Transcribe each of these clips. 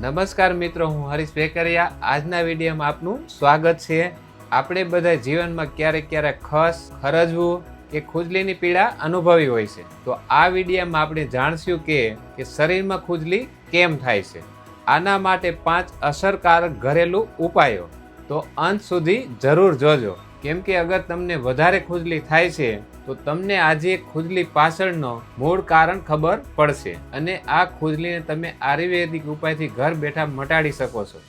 નમસ્કાર મિત્રો, હું હરીશ વેકરિયા આજના વિડીયોમાં આપનું સ્વાગત છે. આપણે બધા જીવનમાં ક્યારેક ક્યારેક ખસ, ખરજવું કે ખુજલીની પીડા અનુભવી હોય છે. તો આ વિડીયોમાં આપણે જાણશું કે કે શરીરમાં ખુજલી કેમ થાય છે? આના માટે પાંચ અસરકારક ઘરેલું ઉપાયો. તો અંત સુધી જરૂર જોજો. કેમ કે અગર તમને વધારે ખુજલી થાય છે, તો તમને આજે ખુજલી પાછળનો મૂળ કારણ ખબર પડશે અને આ ખુજલીને તમે આયુર્વેદિક ઉપાયથી ઘર બેઠા મટાડી શકો છો.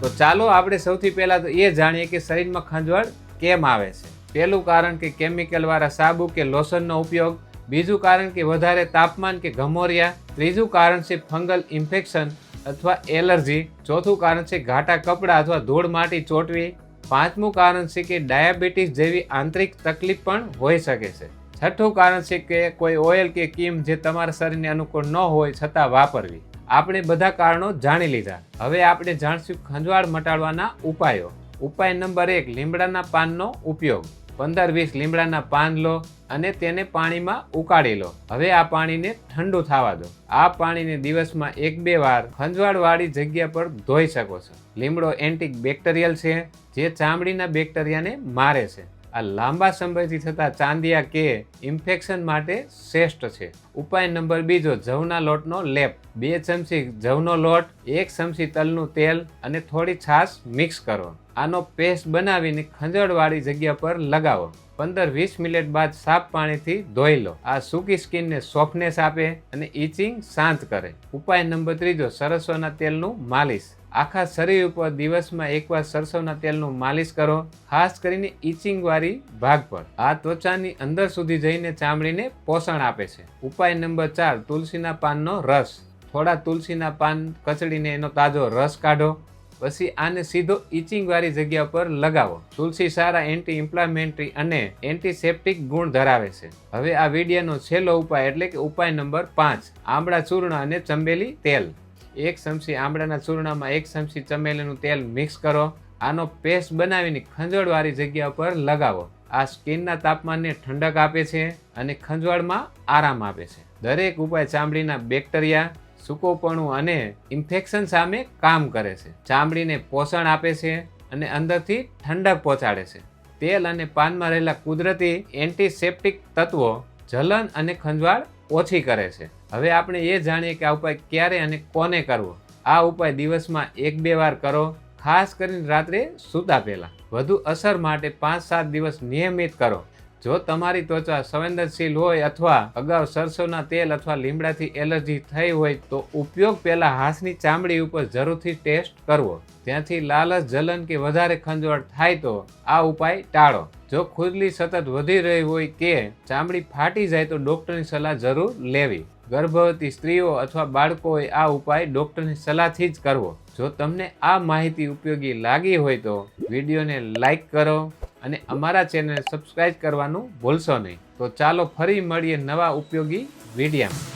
તો ચાલો આપણે સૌથી પહેલા તો એ જાણીએ કે શરીરમાં ખંજવાળ કેમ આવે છે. પહેલું કારણ કે કેમિકલવાળા સાબુ કે લોશનનો ઉપયોગ, બીજું કારણ કે વધારે તાપમાન કે ઘમોરિયા, ત્રીજું કારણ છે ફંગલ ઇન્ફેક્શન અથવા એલર્જી. ચોથું કારણ છે ઘાટા કપડાં અથવા ધૂળ માટી ચોટવી. પાંચમું કારણ છે કે ડાયાબિટીસ જેવી આંતરિક તકલીફ પણ હોઈ શકે છે. છઠ્ઠું કારણ છે કે કોઈ ઓઇલ કે કીમ જે તમારા શરીરને અનુકૂળ ન હોય છતાં વાપરવી. આપણે બધા કારણો જાણી લીધા. હવે આપણે જાણશું ખંજવાળ મટાડવાના ઉપાયો. ઉપાય નંબર એક, લીમડાના પાનનો ઉપયોગ. પંદર વીસ લીમડાના પાન લો અને તેને પાણીમાં ઉકાળી લો. હવે આ પાણીને ઠંડુ થવા દો. આ પાણીને દિવસમાં એક બે વાર ખંજવાળવાળી જગ્યા પર ધોઈ શકો છો. લીમડો એન્ટિક બેક્ટેરિયલ છે, જે ચામડીના બેક્ટેરિયાને મારે છે. આ લાંબા સમયથી થતા ચાંદિયા કે ઇન્ફેક્શન માટે શ્રેષ્ઠ છે. ઉપાય નંબર બીજો, જવના લોટનો લેપ. બે ચમચી જવનો લોટ, એક ચમચી તલનું તેલ અને થોડી છાશ મિક્સ કરો. આનો પેસ્ટ બનાવીને ખંજડવાળી જગ્યા પર લગાવો. પંદર વીસ મિનિટ બાદ સાફ પાણીથી ધોઈ લો. આ સૂકી સ્કિનને સોફ્ટનેસ આપે અને ઇચિંગ શાંત કરે. ઉપાય નંબર ત્રીજો, સરસોના તેલનું માલિશ. આખા શરીર ઉપર દિવસમાં એકવાર સરસવના તેલનું માલિશ કરો, ખાસ કરીને ઇચિંગ વાળી ભાગ પર. આ ત્વચાની અંદર સુધી જઈને ચામડીને પોષણ આપે છે. ઉપાય નંબર ચાર, તુલસીના પાનનો રસ. થોડા તુલસીના પાન કચડીને એનો તાજો રસ કાઢો, પછી આને સીધો ઇચિંગ વાળી જગ્યા પર લગાવો. તુલસી સારા એન્ટી ઇમ્પ્લામેન્ટરી અને એન્ટીસેપ્ટિક ગુણ ધરાવે છે. હવે આ વિડિયાનો છેલ્લો ઉપાય એટલે કે ઉપાય નંબર પાંચ, આમળા ચૂર્ણ અને ચંબેલી તેલ. એક ચમચી આમળાના ચૂર્ણામાં એક ચમચી ચમેલીનું તેલ મિક્સ કરો. આનો પેસ્ટ બનાવીને ખંજવાળવાળી જગ્યા પર લગાવો. આ સ્કિનના તાપમાનને ઠંડક આપે છે અને ખંજવાળમાં આરામ આપે છે. દરેક ઉપાય ચામડીના બેક્ટેરિયા, સૂકોપણું અને ઇન્ફેક્શન સામે કામ કરે છે. ચામડીને પોષણ આપે છે અને અંદરથી ઠંડક પહોંચાડે છે. તેલ અને પાનમાં રહેલા કુદરતી એન્ટીસેપ્ટિક તત્વો જલન અને ખંજવાળ ઓછી કરે છે. હવે આપણે એ જાણીએ કે આ ઉપાય ક્યારે અને કોને કરવો? આ ઉપાય દિવસમાં એક બે વાર કરો, ખાસ કરીને રાત્રે સૂતા પહેલા. વધુ અસર માટે પાંચ સાત દિવસ નિયમિત કરો. જો તમારી ત્વચા સંવેદનશીલ હોય અથવા અગાઉ સરસોના તેલ અથવા લીમડાથી એલર્જી થઈ હોય તો ઉપયોગ પહેલાં હાથની ચામડી ઉપર જરૂરથી ટેસ્ટ કરવો. ત્યાંથી લાલચ, જલન કે વધારે ખંજવાળ થાય તો આ ઉપાય ટાળો. જો ખુજલી સતત વધી રહી હોય કે ચામડી ફાટી જાય તો ડૉક્ટરની સલાહ જરૂર લેવી. ગર્ભવતી સ્ત્રીઓ અથવા બાળકોએ આ ઉપાય ડોક્ટરની સલાહથી જ કરવો. જો તમને આ માહિતી ઉપયોગી લાગી હોય તો વિડીયોને લાઈક કરો. અને અમારા ચેનલ સબસ્ક્રાઇબ કરવાનું ભૂલશો નહીં. તો ચાલો ફરી મળીએ નવા ઉપયોગી વિડીયોમાં.